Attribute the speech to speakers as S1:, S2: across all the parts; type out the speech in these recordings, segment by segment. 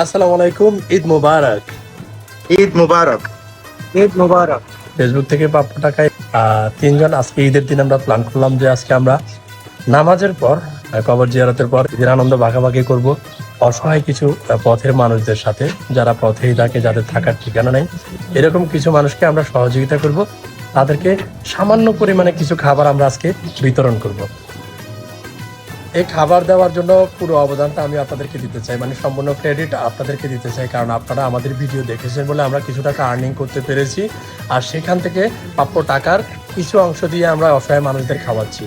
S1: আসসালামু আলাইকুম ঈদ মুবারক।
S2: ঈদ মুবারক।
S3: ঈদ মুবারক।
S1: ফেসবুক থেকে প্রাপ্য টাকায় আহ, তিনজন আজকে ঈদের দিন আমরা প্ল্যান করলাম যে আজকে আমরা নামাজের পর কবর জিয়ারতের পর ঈদের আনন্দ ভাগাভাগি করব। অসহায় কিছু পথের মানুষদের সাথে যারা পথেই থাকে যাদের থাকার ঠিকানা নেই এরকম কিছু মানুষকে আমরা সহযোগিতা করব। তাদেরকে সামান্য পরিমাণে কিছু খাবার আমরা আজকে বিতরণ করব। এই খাবার দেওয়ার জন্য পুরো অবদানটা আমি আপনাদেরকে দিতে চাই। মানে সম্পূর্ণ ক্রেডিট আপনাদেরকে দিতে চাই, কারণ আপনারা আমাদের ভিডিও দেখেছেন বলে আমরা কিছু টাকা আর্নিং করতে পেরেছি। আর সেখান থেকে প্রাপ্য টাকার কিছু অংশ দিয়ে আমরা অসহায় মানুষদের খাওয়াচ্ছি।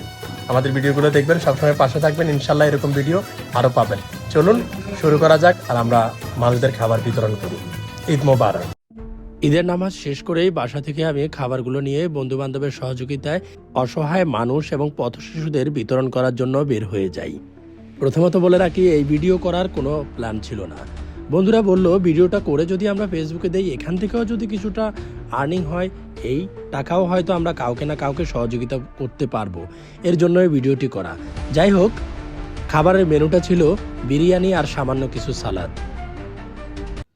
S1: আমাদের ভিডিওগুলো দেখবেন, সবসময় পাশে থাকবেন ইনশাল্লাহ এরকম ভিডিও আরও পাবেন। চলুন, শুরু করা যাক আর আমরা মানুষদের খাবার বিতরণ করি। ঈদ মোবারক। ঈদের নামাজ শেষ করেই বাসা থেকে আমি খাবারগুলো নিয়ে বন্ধু বান্ধবের সহযোগিতায় অসহায় মানুষ এবং পথ শিশুদের বিতরণ করার জন্য বের হয়ে যাই। প্রথমত বলে রাখি, এই ভিডিও করার কোনো প্ল্যান ছিল না। বন্ধুরা বলল, ভিডিওটা করে যদি আমরা ফেসবুকে দেই, এখান থেকেও যদি কিছুটা আর্নিং হয়, এই টাকাও হয়তো আমরা কাউকে না কাউকে সহযোগিতা করতে পারব। এর জন্য এই ভিডিওটি করা। যাই হোক, খাবারের মেনুটা ছিল বিরিয়ানি আর সামান্য কিছু সালাদ।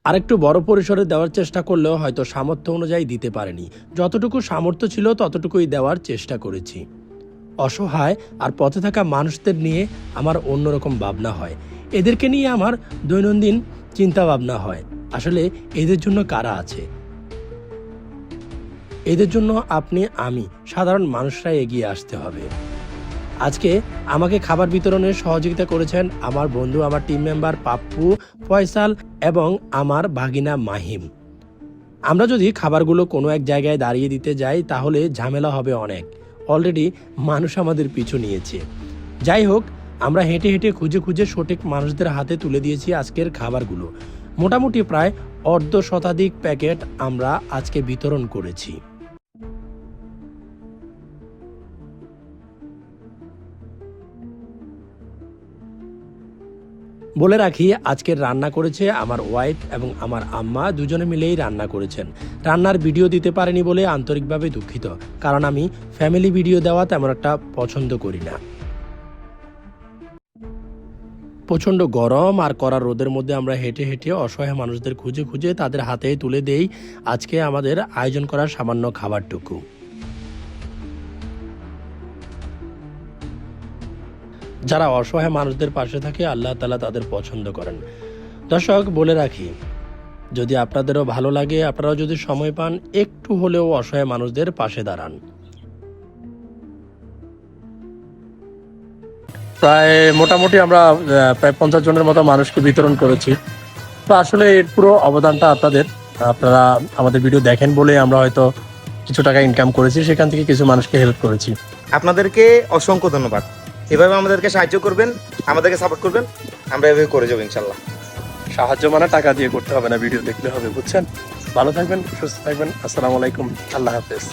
S1: আরেকটু বড় পরিসরে দেওয়ার চেষ্টা করলেও হয়তো সামর্থ্য অনুযায়ী দিতে পারেনি। যতটুকু সামর্থ্য ছিল, ততটুকুই দেওয়ার চেষ্টা করেছি। অসহায় আর পথে থাকা মানুষদের নিয়ে আমার অন্যরকম ভাবনা হয়। এদেরকে নিয়ে আমার দৈনন্দিন চিন্তা ভাবনা হয়। আসলে এদের জন্য কারা আছে? এদের জন্য আপনি, আমি সাধারণ মানুষরাই এগিয়ে আসতে হবে। আজকে আমাকে খাবার বিতরণে সহযোগিতা করেছেন আমার বন্ধু, আমার টিম মেম্বার পাপ্পু ফয়সাল এবং আমার ভাগিনা মাহিম। আমরা যদি খাবারগুলো কোনো এক জায়গায় দাঁড়িয়ে দিতে যাই, তাহলে ঝামেলা হবে অনেক। অলরেডি মানুষ আমাদের পিছু নিয়েছে। যাই হোক, আমরা হেঁটে হেঁটে খুঁজে খুঁজে সঠিক মানুষদের হাতে তুলে দিয়েছি আজকের খাবারগুলো। মোটামুটি প্রায় অর্ধ শতাধিক প্যাকেট আমরা আজকে বিতরণ করেছি। বলে রাখি আজকের রান্না করেছে আমার ওয়াইফ এবং আমার আম্মা, দুজনে মিলেই রান্না করেছেন। রান্নার ভিডিও দিতে পারেনি বলে আন্তরিকভাবে দুঃখিত, কারণ আমি ফ্যামিলি ভিডিও দেওয়া তেমন একটা পছন্দ করি না। প্রচণ্ড গরম আর কড়া রোদের মধ্যে আমরা হেঁটে হেঁটে অসহায় মানুষদের খুঁজে খুঁজে তাদের হাতে তুলে দেই আজকে আমাদের আয়োজন করা সামান্য খাবারটুকু। যারা অসহায় মানুষদের পাশে থাকে আল্লাহ তালা তাদের পছন্দ করেন। দর্শক বলে রাখি যদি আপনাদেরও ভালো লাগে আপনারাও যদি সময় পান একটু হলেও অসহায় মানুষদের পাশে দাঁড়ান। প্রায় মোটামুটি আমরা প্রায় পঞ্চাশ জনের মতো মানুষকে বিতরণ করেছি। তো আসলে এর পুরো অবদানটা আপনাদের। আপনারা আমাদের ভিডিও দেখেন বলে আমরা হয়তো কিছু টাকা ইনকাম করেছি সেখান থেকে কিছু মানুষকে হেল্প করেছি।
S2: আপনাদেরকে অসংখ্য ধন্যবাদ। এভাবে আমাদেরকে সাহায্য করবেন, আমাদেরকে সাপোর্ট করবেন, আমরা এভাবে করে যাব ইনশাল্লাহ।
S1: সাহায্য মানে টাকা দিয়ে করতে হবে না ভিডিও দেখতে হবে, বুঝছেন? ভালো থাকবেন, সুস্থ থাকবেন, আসসালামু আলাইকুম, আল্লাহ হাফেজ।